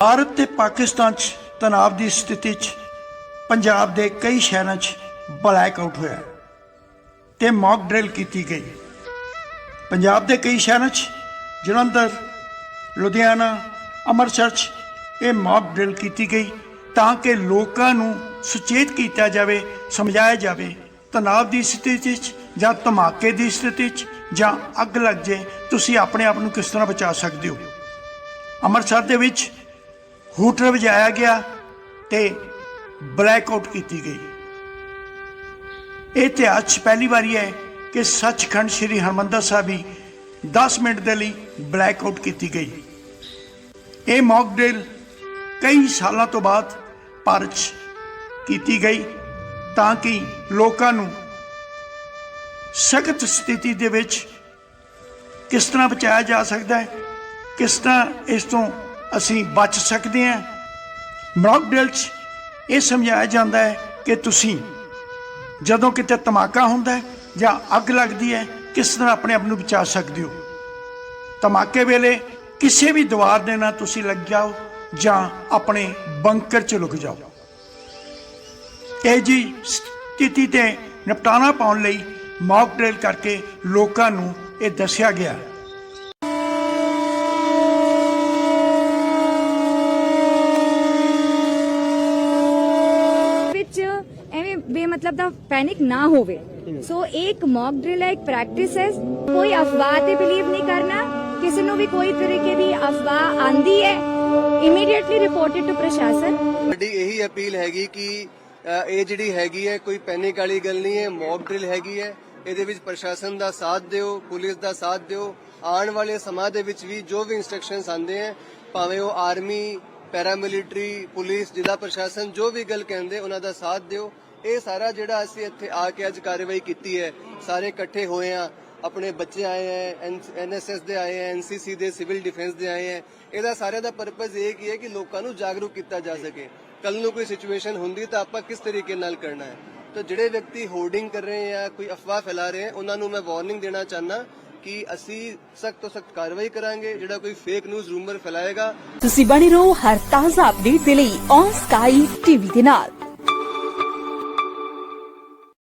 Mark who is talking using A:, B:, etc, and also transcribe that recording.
A: ਭਾਰਤ ਤੇ ਪਾਕਿਸਤਾਨ 'ਚ ਤਣਾਅ ਦੀ ਸਥਿਤੀ 'ਚ ਪੰਜਾਬ ਦੇ ਕਈ ਸ਼ਹਿਰਾਂ 'ਚ ਬਲੈਕ ਆਊਟ ਹੋਇਆ ਤੇ ਮੌਕ ਡਰਿਲ ਕੀਤੀ ਗਈ ਪੰਜਾਬ ਦੇ ਕਈ ਸ਼ਹਿਰਾਂ 'ਚ ਜਲੰਧਰ, ਲੁਧਿਆਣਾ, ਅੰਮ੍ਰਿਤਸਰ 'ਚ ਇਹ ਮੌਕ ਡਰਿਲ ਕੀਤੀ ਗਈ ਤਾਂ ਕਿ ਲੋਕਾਂ ਨੂੰ ਸੁਚੇਤ ਕੀਤਾ ਜਾਵੇ, ਸਮਝਾਇਆ ਜਾਵੇ ਤਣਾਅ ਦੀ ਸਥਿਤੀ 'ਚ ਜਾਂ ਧਮਾਕੇ ਦੀ ਸਥਿਤੀ 'ਚ ਜਾਂ ਅੱਗ ਲੱਗ ਜੇ, ਤੁਸੀਂ ਆਪਣੇ ਆਪ ਨੂੰ ਕਿਸ ਤਰ੍ਹਾਂ ਬਚਾ ਸਕਦੇ ਹੋ? ਅੰਮ੍ਰਿਤਸਰ ਦੇ ਵਿੱਚ ਹੂਟਰ ਵਜਾਇਆ ਗਿਆ ਤੇ ਬਲੈਕ ਆਊਟ ਕੀਤੀ ਗਈ। ਇਹ ਇਤਿਹਾਸ 'ਚ ਪਹਿਲੀ ਵਾਰੀ ਹੈ ਕਿ ਸੱਚਖੰਡ ਸ੍ਰੀ ਹਰਮੰਦਰ ਸਾਹਿਬ ਵੀ 10 ਮਿੰਟ ਦੇ ਲਈ ਬਲੈਕ ਆਊਟ ਕੀਤੀ ਗਈ। ਇਹ ਮੌਕ ਡਰਿਲ ਕਈ ਸਾਲਾਂ ਤੋਂ ਬਾਅਦ ਭਾਰਤ 'ਚ ਕੀਤੀ ਗਈ ਤਾਂ ਕਿ ਲੋਕਾਂ ਨੂੰ ਸਖਤ ਸਥਿਤੀ ਦੇ ਵਿੱਚ ਕਿਸ ਤਰ੍ਹਾਂ ਬਚਾਇਆ ਜਾ ਸਕਦਾ ਹੈ, ਕਿਸ ਤਰ੍ਹਾਂ ਇਸ ਤੋਂ ਅਸੀਂ ਬਚ ਸਕਦੇ ਹਾਂ। ਮੋਕਡਰਿਲ 'ਚ ਇਹ ਸਮਝਾਇਆ ਜਾਂਦਾ ਹੈ ਕਿ ਤੁਸੀਂ ਜਦੋਂ ਕਿਤੇ ਧਮਾਕਾ ਹੁੰਦਾ ਹੈ ਜਾਂ ਅੱਗ ਲੱਗਦੀ ਹੈ, ਕਿਸ ਤਰ੍ਹਾਂ ਆਪਣੇ ਆਪ ਨੂੰ ਬਚਾ ਸਕਦੇ ਹੋ? ਧਮਾਕੇ ਵੇਲੇ ਕਿਸੇ ਵੀ ਦੀਵਾਰ ਦੇ ਨਾਲ ਤੁਸੀਂ ਲੱਗ ਜਾਓ ਜਾਂ ਆਪਣੇ ਬੰਕਰ 'ਚ ਲੁਕ ਜਾਓ। ਇਹ ਜੀ ਸਥਿਤੀ ਤੇ ਨਿਪਟਾਰਾ ਪਾਉਣ ਲਈ ਮੌਕ ਡਰਿਲ ਕਰਕੇ ਲੋਕਾਂ ਨੂੰ ਇਹ ਦੱਸਿਆ ਗਿਆ
B: ਵਿੱਚ ਐਵੇਂ ਦਾ ਪੈਨਿਕ ਨਾ ਹੋਵੇ। ਸੋ ਇੱਕ ਮੌਕ ਡਰਿਲ ਹੈ, ਇੱਕ ਪ੍ਰੈਕਟਿਸ ਹੈ। ਕੋਈ ਅਫਵਾਹ ਤੇ ਬਿਲੀਵ ਨਹੀਂ ਕਰਨਾ। ਕਿਸੇ ਨੂੰ ਵੀ ਕੋਈ ਤਰੀਕੇ ਦੀ ਅਫਵਾਹ ਆਂਦੀ ਹੈ ਇਮੀਡੀਏਟਲੀ ਰਿਪੋਰਟਡ ਟੂ ਪ੍ਰਸ਼ਾਸਨ।
C: ਸਾਡੀ ਇਹੀ ਅਪੀਲ ਹੈਗੀ ਕਿ ਇਹ ਜਿਹੜੀ ਹੈਗੀ ਹੈ, ਕੋਈ ਪੈਨਿਕ ਵਾਲੀ ਗੱਲ ਨਹੀਂ ਹੈ ਮੌਕ ਡਰਿਲ ਹੈਗੀ ਹੈ। ਇਹਦੇ ਵਿੱਚ ਪ੍ਰਸ਼ਾਸਨ ਦਾ ਸਾਥ ਦਿਓ, ਪੁਲਿਸ ਦਾ ਸਾਥ ਦਿਓ। ਆਉਣ ਵਾਲੇ ਸਮਾਂ ਦੇ ਵਿੱਚ ਵੀ ਜੋ ਵੀ ਇਨਸਟਰਕਸ਼ਨਸ ਆਉਂਦੇ ਹੈ, ਭਾਵੇਂ ਉਹ ਆਰਮੀ ਪੈਰਾਮਿਲਟਰੀ ਪੁਲਿਸ, ਜ਼ਿਲ੍ਹਾ ਪ੍ਰਸ਼ਾਸਨ, ਜੋ ਵੀ ਗੱਲ ਕਹਿੰਦੇ, ਉਹਨਾਂ ਦਾ ਸਾਥ ਦਿਓ। ਇਹ ਸਾਰਾ ਜਿਹੜਾ ਅਸੀਂ ਇੱਥੇ ਆ ਕੇ ਅੱਜ ਕਾਰਵਾਈ ਕੀਤੀ ਹੈ, ਸਾਰੇ ਇਕੱਠੇ ਹੋਏ ਆ ਆਪਣੇ ਬੱਚੇ ਆਏ ਹੈ ਐਨਐਸਐਸ ਦੇ ਆਏ ਹੈ ਐਨਸੀਸੀ ਦੇ, ਸਿਵਲ ਡਿਫੈਂਸ ਦੇ ਆਏ ਹੈ, ਇਹਦਾ ਸਾਰਿਆਂ ਦਾ ਪਰਪਸ ਇਹ ਕੀ ਹੈ ਕਿ ਲੋਕਾਂ ਨੂੰ ਜਾਗਰੂਕ ਕੀਤਾ ਜਾ ਸਕੇ। ਕੱਲ ਨੂੰ ਕੋਈ ਸਿਚੁਏਸ਼ਨ ਹੁੰਦੀ ਤਾਂ ਆਪਾਂ ਕਿਸ ਤਰੀਕੇ ਨਾਲ ਕਰਨਾ ਹੈ? ਤਾਂ ਜਿਹੜੇ ਵਿਅਕਤੀ ਹੋਰਡਿੰਗ ਕਰ ਰਹੇ ਹੈ ਕੋਈ ਅਫਵਾਹ ਫੈਲਾ ਰਹੇ ਹੈ ਉਹਨਾਂ ਨੂੰ ਮੈਂ ਵਾਰਨਿੰਗ ਦੇਣਾ ਚਾਹਨਾ ਕਿ ਅਸੀਂ ਸਖਤ ਤੋਂ ਸਖਤ ਕਾਰਵਾਈ ਕਰਾਂਗੇ, ਜਿਹੜਾ ਕੋਈ ਫੇਕ ਨਿਊਜ਼ ਰੂਮਰ ਫੈਲਾਏਗਾ।
D: ਤੁਸੀਂ ਬਣੇ ਰਹੋ ਹਰ ਤਾਜ਼ਾ ਅਪਡੇਟ ਦੇ ਲਈ ਔਨ ਸਕਾਈ ਟੀਵੀ ਦੇ ਨਾਲ।